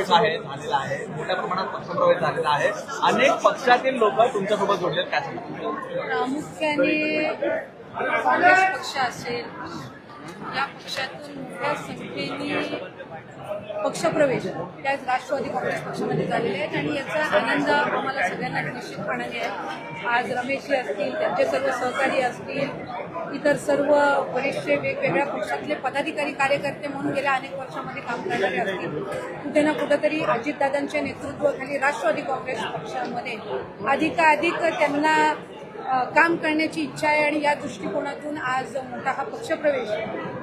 प्रवेश आहे झालेला आहे मोठ्या प्रमाणात पक्षप्रवेश झालेला आहे अनेक पक्षातील लोक तुमच्यासोबत जोडले आहेत. काय प्रामुख्याने काँग्रेस पक्ष असेल या पक्षातून मोठ्या संख्येने पक्षप्रवेश. त्याच राष्ट्रवादी काँग्रेस पक्षामध्ये झालेले आहेत आणि याचा आनंद आम्हाला सगळ्यांना निश्चितपणाने आहे. आज रमेशजी असतील त्यांचे सर्व सहकारी असतील इतर सर्व बरेचसे वेगवेगळ्या पक्षातले पदाधिकारी कार्यकर्ते म्हणून गेल्या अनेक वर्षामध्ये काम करणारे असतील. कुठे ना कुठंतरी अजितदादांच्या नेतृत्वाखाली राष्ट्रवादी काँग्रेस पक्षामध्ये अधिकाधिक त्यांना काम करण्याची इच्छा आहे आणि या दृष्टिकोनातून आज मोठा हा पक्षप्रवेश.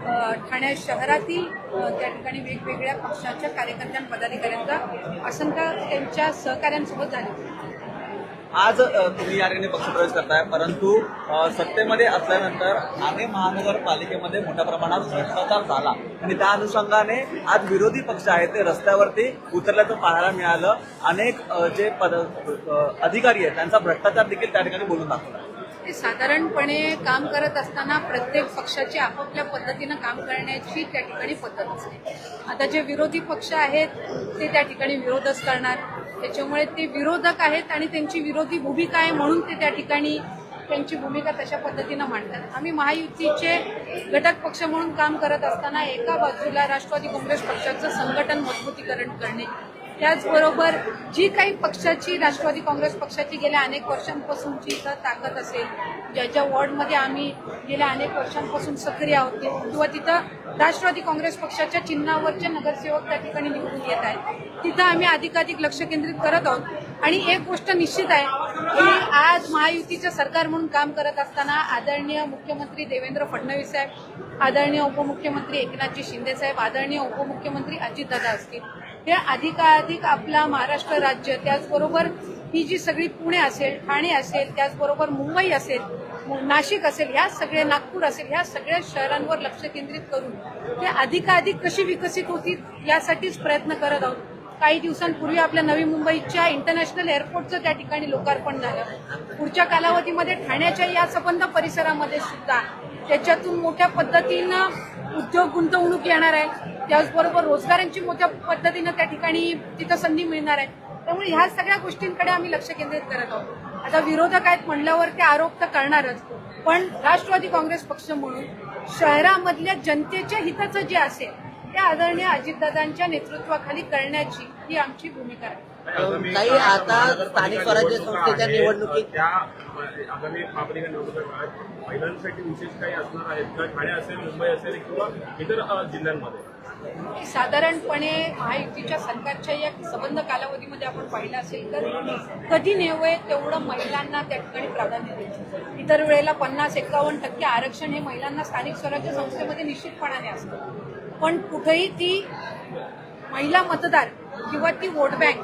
ठाणे शहरातील त्या ठिकाणी वेगवेगळ्या पक्षाच्या कार्यकर्त्यां पदाधिकाऱ्यांचा असंख्य त्यांच्या सहकाऱ्यांसोबत झाली. आज तुम्ही या ठिकाणी पक्षप्रवेश करताय परंतु सत्तेमध्ये असल्यानंतर ठाणे महानगरपालिकेमध्ये मोठ्या प्रमाणात भ्रष्टाचार झाला. आणि त्या अनुषंगाने आज विरोधी पक्ष आहेत ते रस्त्यावरती उतरल्याचं पाहायला मिळालं. अनेक जे पद अधिकारी आहेत त्यांचा भ्रष्टाचार देखील त्या ठिकाणी बोलून दाखवला. ते साधारणपणे काम करत असताना प्रत्येक पक्षाची आपापल्या पद्धतीनं काम करण्याची त्या ठिकाणी पद्धत असते. आता जे विरोधी पक्ष आहेत ते त्या ठिकाणी विरोधच करणार. त्याच्यामुळे ते विरोधक आहेत आणि त्यांची विरोधी भूमिका आहे म्हणून ते त्या ठिकाणी त्यांची भूमिका तशा पद्धतीनं मांडतात. आम्ही महायुतीचे घटक पक्ष म्हणून काम करत असताना एका बाजूला राष्ट्रवादी काँग्रेस पक्षाचं संघटन मजबूतीकरण करणे त्याचबरोबर जी काही पक्षाची राष्ट्रवादी काँग्रेस पक्षाची गेल्या अनेक वर्षांपासूनची इथं ताकद असेल ज्या ज्या वॉर्डमध्ये आम्ही गेल्या अनेक वर्षांपासून सक्रिय आहोत किंवा तिथं राष्ट्रवादी काँग्रेस पक्षाच्या चिन्हावरचे नगरसेवक त्या ठिकाणी निवडून येत आहेत. तिथं आम्ही अधिकाधिक लक्ष केंद्रित करत आहोत. आणि एक गोष्ट निश्चित आहे की आज महायुतीचं सरकार म्हणून काम करत असताना आदरणीय मुख्यमंत्री देवेंद्र फडणवीस साहेब आदरणीय उपमुख्यमंत्री एकनाथजी शिंदे साहेब आदरणीय उपमुख्यमंत्री अजितदादा असतील. हे अधिकाधिक आपला महाराष्ट्र राज्य त्याचबरोबर ही जी सगळी पुणे असेल ठाणे असेल त्याचबरोबर मुंबई असेल नाशिक असेल ह्या सगळ्या नागपूर असेल ह्या सगळ्या शहरांवर लक्ष केंद्रित करून ते अधिकाधिक कशी विकसित होतील यासाठीच प्रयत्न करत आहोत. काही दिवसांपूर्वी आपल्या नवी मुंबईच्या इंटरनॅशनल एअरपोर्टचं त्या ठिकाणी लोकार्पण झालं. पुढच्या कालावधीमध्ये ठाण्याच्या या संबंध परिसरामध्ये सुद्धा. त्याच्यातून मोठ्या पद्धतीनं उद्योग गुंतवणूक येणार आहे. त्याचबरोबर रोजगारांची मोठ्या पद्धतीनं त्या ठिकाणी तिथं संधी मिळणार आहे. त्यामुळे ह्या सगळ्या गोष्टींकडे आम्ही लक्ष केंद्रित करत आहोत. आता विरोधक आहेत म्हणल्यावर ते आरोप तर करणारच. पण राष्ट्रवादी काँग्रेस पक्ष म्हणून शहरामधल्या जनतेच्या हिताचं जे असेल ते आदरणीय अजितदादांच्या नेतृत्वाखाली करण्याची ही आमची भूमिका आहे. काही आता स्थानिक स्वराज्य संस्थेच्या निवडणुकीत त्या आगामी महापालिका निवडणुका काळात महिलांसाठी विशेष काही असणार आहेत का? ठाणे असेल मुंबई असेल किंवा इतर जिल्ह्यांमध्ये? साधारणपणे महायुतीच्या सरकारच्या या संबंध कालावधीमध्ये आपण पाहिलं असेल तर कधी नेवय तेवढं महिलांना त्या ठिकाणी प्राधान्य देतो इतर वेळेला पन्नास एकावन्न टक्के आरक्षण हे महिलांना स्थानिक स्वराज्य संस्थेमध्ये निश्चितपणाने असतं. पण कुठेही ती महिला मतदार किंवा ती वोट बँक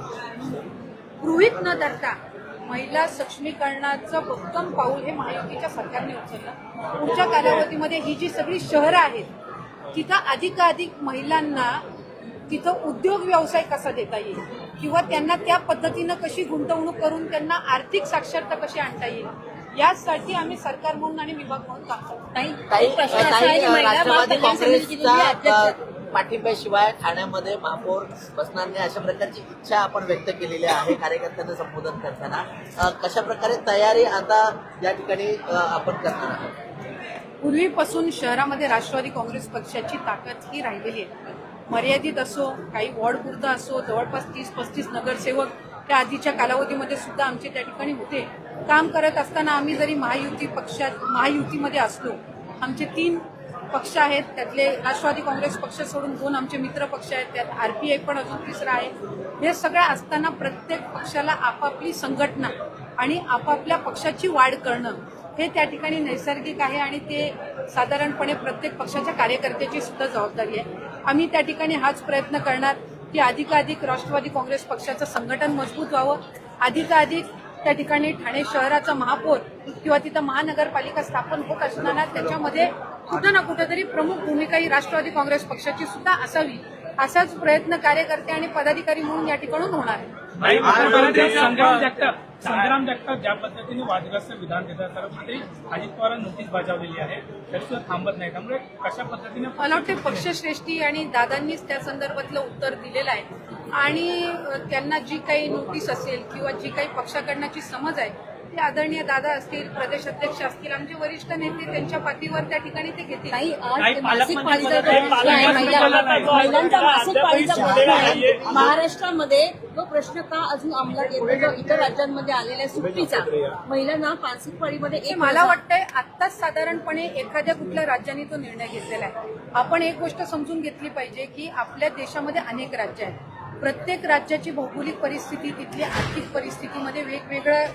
गृहीत न धरता महिला सक्षमीकरणाचं भक्कम पाऊल हे महायुतीच्या सरकारने उचललं. पुढच्या कालावधीमध्ये ही जी सगळी शहरं आहेत तिथं अधिकाधिक महिलांना तिथं उद्योग व्यवसाय कसा देता येईल? किंवा त्यांना त्या पद्धतीनं कशी गुंतवणूक करून त्यांना आर्थिक साक्षरता कशी आणता येईल? यासाठी आम्ही सरकार म्हणून आणि विभाग म्हणून काम करतो. पाठिंब्याशिवाय ठाण्यामध्ये महापौर बसणार नाही अशा प्रकारची इच्छा आपण व्यक्त केलेली आहे कार्यकर्त्यांना संबोधन करताना. कशा प्रकारे तयारी आता या ठिकाणी आपण करणार आहोत? पूर्वीपासून शहरामध्ये राष्ट्रवादी काँग्रेस पक्षाची ताकद ही राहिलेली आहे. मर्यादित असो काही वॉर्डपुरतं असो जवळपास तीस पस्तीस नगरसेवक त्या आधीच्या कालावधीमध्ये सुद्धा आमचे त्या ठिकाणी होते. काम करत असताना आम्ही जरी महायुती पक्षात महायुतीमध्ये असलो आमचे तीन पक्ष आहेत त्यातले राष्ट्रवादी काँग्रेस पक्ष सोडून दोन आमचे मित्र पक्ष आहेत त्यात आर पी आय पण अजून तिसरा आहे. हे सगळं असताना प्रत्येक पक्षाला आपापली संघटना आणि आपापल्या पक्षाची वाढ करणं हे त्या ठिकाणी नैसर्गिक आहे आणि ते साधारणपणे प्रत्येक पक्षाच्या कार्यकर्त्याची सुद्धा जबाबदारी आहे. आम्ही त्या ठिकाणी हाच प्रयत्न करणार की अधिकाधिक राष्ट्रवादी काँग्रेस पक्षाचं संघटन मजबूत व्हावं. अधिकाधिक त्या ठिकाणी ठाणे शहराचा महापौर किंवा तिथं महानगरपालिका स्थापन होत असताना त्याच्यामध्ये कुठं ना कुठेतरी प्रमुख भूमिका ही राष्ट्रवादी काँग्रेस पक्षाची सुद्धा असावी असाच प्रयत्न कार्यकर्ते आणि पदाधिकारी म्हणून या ठिकाणून होणार आहे. संग्राम जगताप. ज्या पद्धतीने वादग्रस्त विधान देतात सर्वपत्री अजित पवारांनी नोटीस बजावलेली आहे. तरी सुद्धा थांबत नाही. त्यामुळे कशा पद्धतीने मला वाटते पक्षश्रेष्ठी आणि दादांनीच त्या संदर्भातलं उत्तर दिलेलं आहे. आणि त्यांना जी काही नोटीस असेल किंवा जी काही पक्षाकडण्याची समज आहे ते आदरणीय दादा असतील प्रदेश अध्यक्ष असतील आमचे वरिष्ठ नेते त्यांच्या पाठीवर त्या ठिकाणी ते घेतील. नाही आज मासिक पाळीचा प्रश्न आहे महिला- महिलांचा मासिक पाळीचा प्रश्न. आहे. महाराष्ट्रामध्ये तो प्रश्न का अजून अंमलात येतो जो इतर राज्यांमध्ये आलेला आहे सुट्टीचा. महिलांना मासिक पाळीमध्ये एक मला वाटतंय आत्ताच साधारणपणे एखाद्या कुठल्या राज्याने तो निर्णय घेतलेला आहे. आपण एक गोष्ट समजून घेतली पाहिजे की आपल्या देशामध्ये अनेक राज्य आहेत. प्रत्येक राज्याची भौगोलिक परिस्थिती तिथली आर्थिक परिस्थितीमध्ये वेगवेगळं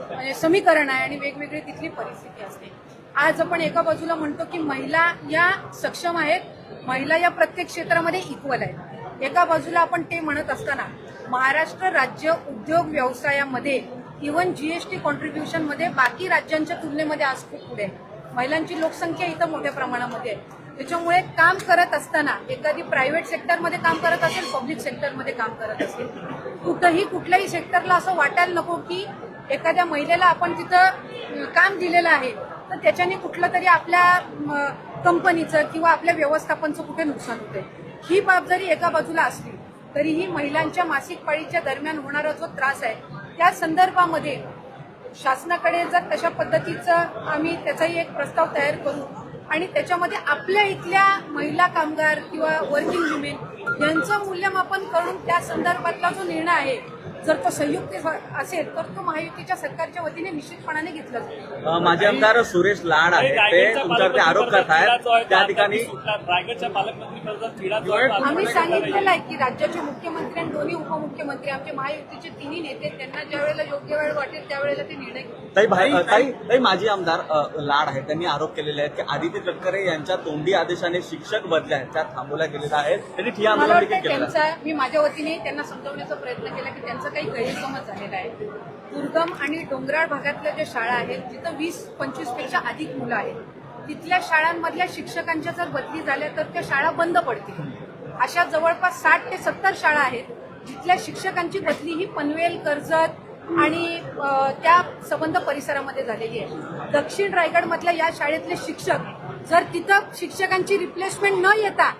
म्हणजे समीकरण आहे आणि वेगवेगळी तिथली परिस्थिती असते. आज आपण एका बाजूला म्हणतो की महिला या सक्षम आहेत महिला या प्रत्येक क्षेत्रामध्ये इक्वल आहेत. एका बाजूला आपण ते म्हणत असताना महाराष्ट्र राज्य उद्योग व्यवसायामध्ये इव्हन जीएसटी कॉन्ट्रीब्युशनमध्ये बाकी राज्यांच्या तुलनेमध्ये आज खूप पुढे आहे. महिलांची लोकसंख्या इथं मोठ्या प्रमाणामध्ये आहे. त्याच्यामुळे काम करत असताना एखादी प्रायव्हेट सेक्टरमध्ये काम करत असेल पब्लिक सेक्टरमध्ये काम करत असेल कुठंही कुठल्याही सेक्टरला असं वाटायला नको की एखाद्या महिलेला आपण तिथं काम दिलेलं आहे तर त्याच्याने कुठलं तरी आपल्या कंपनीचं किंवा आपल्या व्यवस्थापनचं कुठे नुकसान होतंय. ही बाब जरी एका बाजूला असली तरीही महिलांच्या मासिक पाळीच्या दरम्यान होणारा जो त्रास आहे त्या संदर्भामध्ये शासनाकडे जर तशा पद्धतीचं आम्ही त्याचाही एक प्रस्ताव तयार करू आणि त्याच्यामध्ये आपल्या इथल्या महिला कामगार किंवा वर्किंग वुमेन यांचं मूल्यमापन करून त्या संदर्भातला जो निर्णय आहे जर तो संयुक्त असेल तर तो महायुतीच्या सरकारच्या वतीने निश्चितपणाने घेतला जाईल. अ, माजी आमदार सुरेश लाड आहेत. ते तुमच्यावरती आरोप करत आहेत त्या ठिकाणी रायगडच्या पालकमंत्री आम्ही सांगितलेलं आहे की राज्याचे मुख्यमंत्री आणि दोन्ही उपमुख्यमंत्री आमचे महायुतीचे तिन्ही नेते त्यांना ज्या वेळेला योग्य वेळ वाटेल त्यावेळेला ते निर्णय घेतील. ताई भाई ताई ताई माजी आमदार लाड आहेत त्यांनी आरोप केलेले आहेत की आदित्य तटकरे यांच्या तोंडी आदेशाने शिक्षक बदल्या आहेत त्या थांबवल्या गेलेल्या आहेत त्यांनी ठिय्या मला आंदोलन देखील वाटतं आहे. त्यांचा मी माझ्या वतीने त्यांना समजवण्याचा प्रयत्न केला की त्यांचा काही गैरसमज झालेला आहे दुर्गम आणि डोंगराळ भागातल्या ज्या शाळा आहेत जिथं वीस पंचवीसपेक्षा अधिक मुलं आहेत तिथल्या शाळांमधल्या शिक्षकांच्या जर बदली झाल्या तर त्या शाळा बंद पडतील. अशा जवळपास साठ ते सत्तर शाळा आहेत जिथल्या शिक्षकांची बदली ही पनवेल कर्जत आणि त्या संबंध परिसरामध्ये झालेली आहे. दक्षिण रायगडमधल्या या शाळेतले शिक्षक जर तिथं शिक्षकांची रिप्लेसमेंट न येता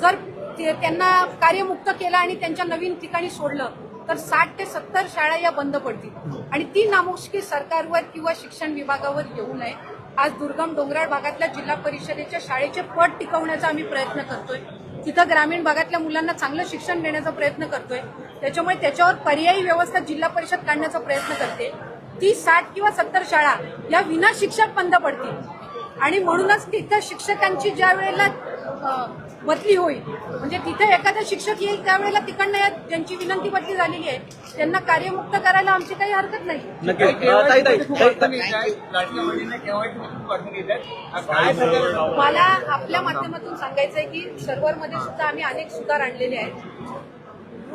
जर त्यांना कार्यमुक्त केलं आणि त्यांच्या नवीन ठिकाणी सोडलं तर साठ ते सत्तर शाळा या बंद पडतील. आणि ती नामुष्की सरकारवर किंवा शिक्षण विभागावर येऊ नये. आज दुर्गम डोंगराळ भागातल्या जिल्हा परिषदेच्या शाळेचे पट टिकवण्याचा आम्ही प्रयत्न करतोय. तिथं ग्रामीण भागातल्या मुलांना चांगलं शिक्षण देण्याचा प्रयत्न करतोय. त्याच्यामुळे त्याच्यावर पर्यायी व्यवस्था जिल्हा परिषद काढण्याचा प्रयत्न करते. ती साठ किंवा सत्तर शाळा या विना शिक्षक बंद पडतील. आणि म्हणूनच तिथं शिक्षकांची ज्या वेळेला बदली होईल. म्हणजे तिथे एखादा शिक्षक येईल त्यावेळेला तिकडनं या ज्यांची विनंती बदली झालेली आहे त्यांना कार्यमुक्त करायला आमची काही हरकत नाही. ताई मला आपल्या माध्यमातून सांगायचं आहे की सर्व्हरमध्ये सुद्धा आम्ही अनेक सुधार आणलेले आहेत.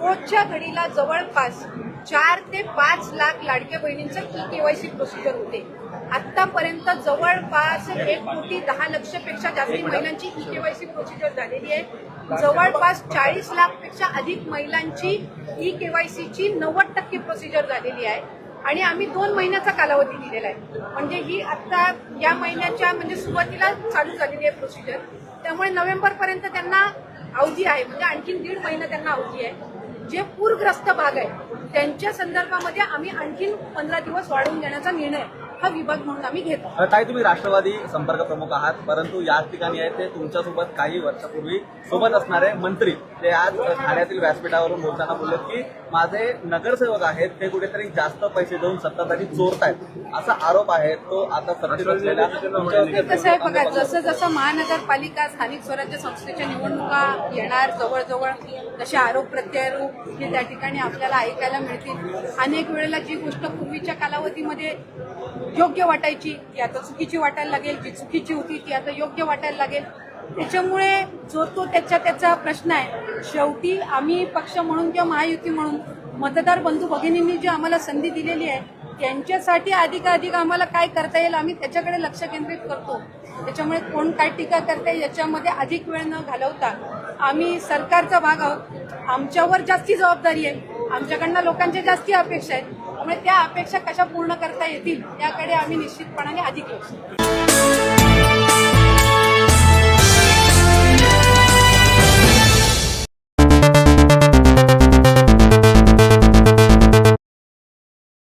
रोजच्या घडीला जवळपास चार ते पाच लाख लाडक्या बहिणींचं ई केवायसी प्रोसिजर होते. आतापर्यंत जवळपास एक कोटी दहा लक्षपेक्षा जास्ती महिलांची ई केवायसी प्रोसिजर झालेली आहे. जवळपास चाळीस लाखपेक्षा अधिक महिलांची ई केवायसीची नव्वद टक्के प्रोसिजर झालेली आहे. आणि आम्ही दोन महिन्याचा कालावधी दिलेला आहे. म्हणजे ही आता या महिन्याच्या म्हणजे सुरुवातीला चालू झालेली आहे प्रोसिजर त्यामुळे नोव्हेंबर पर्यंत त्यांना अवधी आहे. म्हणजे आणखीन दीड महिना त्यांना अवधी आहे. जे पूरग्रस्त भाग आहे त्यांच्या संदर्भामध्ये आम्ही आणखीन पंधरा दिवस वाढवून देण्याचा निर्णय हा विभाग म्हणून आम्ही घेतो. ताई तुम्ही राष्ट्रवादी संपर्क प्रमुख आहात परंतु याच ठिकाणी आहे ते तुमच्यासोबत काही वर्षापूर्वी सोबत असणारे मंत्री ते आज ठाण्यातील व्यासपीठावरून बोलताना बोलले की माझे नगरसेवक आहेत ते कुठेतरी जास्त पैसे देऊन सत्तासाठी चोरतायत. असा आरोप आहे तो आता सत्तेत कसं आहे बघा जसं जसं महानगरपालिका स्थानिक स्वराज्य संस्थेच्या निवडणुका येणार जवळजवळ तसे आरोप प्रत्यारोप हे त्या ठिकाणी आपल्याला ऐकायला मिळतील. अनेक वेळेला जी गोष्ट पूर्वीच्या कालावधीमध्ये योग्य वाटायची ती आता चुकीची वाटायला लागेल जी चुकीची होती ती आता योग्य वाटायला लागेल. त्याच्यामुळे जो तो त्याच्या त्याचा प्रश्न आहे शेवटी आम्ही पक्ष म्हणून किंवा महायुती म्हणून मतदार बंधू भगिनींनी जी आम्हाला संधी दिलेली आहे त्यांच्यासाठी अधिकाधिक आम्हाला काय करता येईल आम्ही त्याच्याकडे लक्ष केंद्रित करतो. त्याच्यामुळे कोण काय टीका करते याच्यामध्ये अधिक वेळ न घालवता आम्ही सरकारचा भाग आहोत. आमच्यावर जास्ती जबाबदारी आहे. आमच्याकडनं लोकांच्या जास्ती अपेक्षा आहेत. त्यामुळे त्या अपेक्षा कशा पूर्ण करता येतील याकडे आम्ही निश्चितपणाने अधिक लक्ष